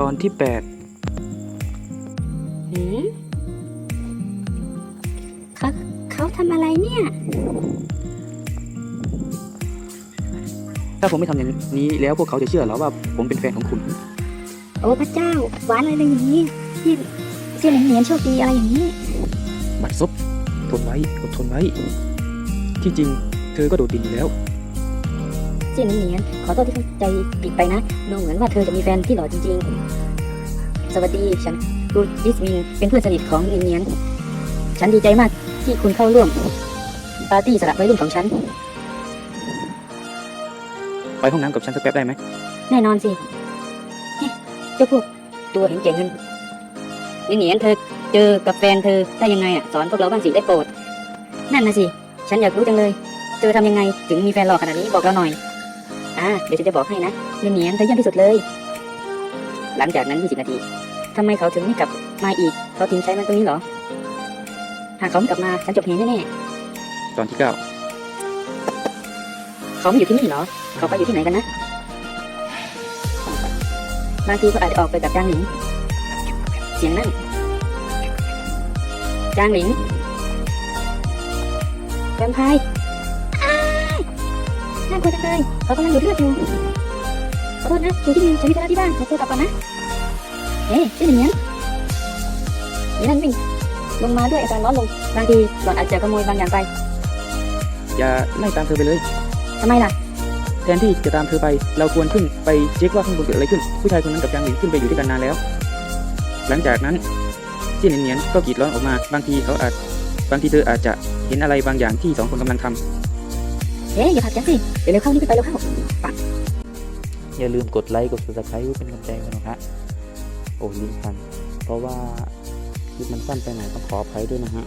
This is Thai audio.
ตอนที่หืมเขาเขาทำอะไรเนี่ย8ถ้าผมไม่ทำอย่างนี้แล้วพวกเขาจะเชื่อเหรอว่าผมเป็นแฟนของคุณ โอ้พระเจ้า หวานอะไรอย่างนี้ที่ที่เหนียนเหนียนโชคดีอะไรอย่างนี้บัดซบทนไว้อดทนไว้ ที่จริง เธอก็โดดเดิ่นอยู่แล้ว เจียนเหนียน ขอโทษที่เข้าใจผิดไปนะ ดูเหมือนว่าเธอจะมีแฟนที่หล่อจริง ๆ สวัสดีฉันกูยิสมินเป็นเพื่อนสนิทของเหนียนเหนียน ฉันดีใจมากที่คุณเข้าร่วม ปาร์ตี้สลับวัยรุ่นของฉัน ไปห้องน้ำกับฉันสักแป๊บได้ไหม แน่นอนสิเฮ้ยเจ้าพวกตัวเห็นแก่เงินนี่เหนียนเธอเจอกับแฟนเธอได้ยังไงอะสอนพวกเราบ้างสิได้โปรด นั่นนะสิ ฉันอยากรู้จังเลย เธอทำยังไงถึงมีแฟนหล่อขนาดนี้บอกเราหน่อย อ่าเดี๋ยวฉันจะบอกให้นะนี่เหนียนเธอเยี่ยมที่สุดเลย หลังจากนั้น 20 นาทีทำไมเขาถึงไม่กลับมาอีก เขาทิ้งใช้มันตรงนี้เหรอ หากเขาไม่กลับมาฉันจบเหตุแน่ตอนที่9ๆเขาไม่อยู่ที่นี่เหรอ เขาไปอยู่ที่ไหนกันนะ บางทีเขาอาจจะออกไปกับจางหลิง เสียงนั่น จางหลิงแวมไพร์อ้าย น่ากลัวจังเลยเขากำลังดูดเลือดอยู่ขอโทษนะคุณที่นึงฉันมีธุระที่บ้านขอตัวกลับก่อนนะเอ๊ะชื่อเหนียนนี่นั่นวิ่งลงมาด้วยอาการร้อนลงบางทีหล่อนอาจจะขโมยบางอย่างไป อย่าไล่ตามเธอไปเลย ทำไมล่ะ แทนที่จะตามเธอไป เราควรขึ้นไปเช็คว่าข้างบนเกิดอะไรขึ้น ผู้ชายคนนั้นกับจางหลิงขึ้นไปอยู่ด้วยกันนานแล้ว หลังจากนั้นเจี้ยนเหนียนๆก็กรีดร้องออกมา บางทีเขาอาจ บางทีเธออาจจะเห็นอะไรบางอย่างที่สองคนกำลังทำ เฮ้ยอย่าผักฉันสิ เดี๋ยวเร็วเข้านี่ไปเร็วเข้าอย่าลืมกดไลค์กด subscribe เป็นกำลังใจกันนะฮะโอ้ลืมฟัน เพราะว่าคลิปมันสั้นไปหน่อยต้องขออภัยด้วยนะฮะ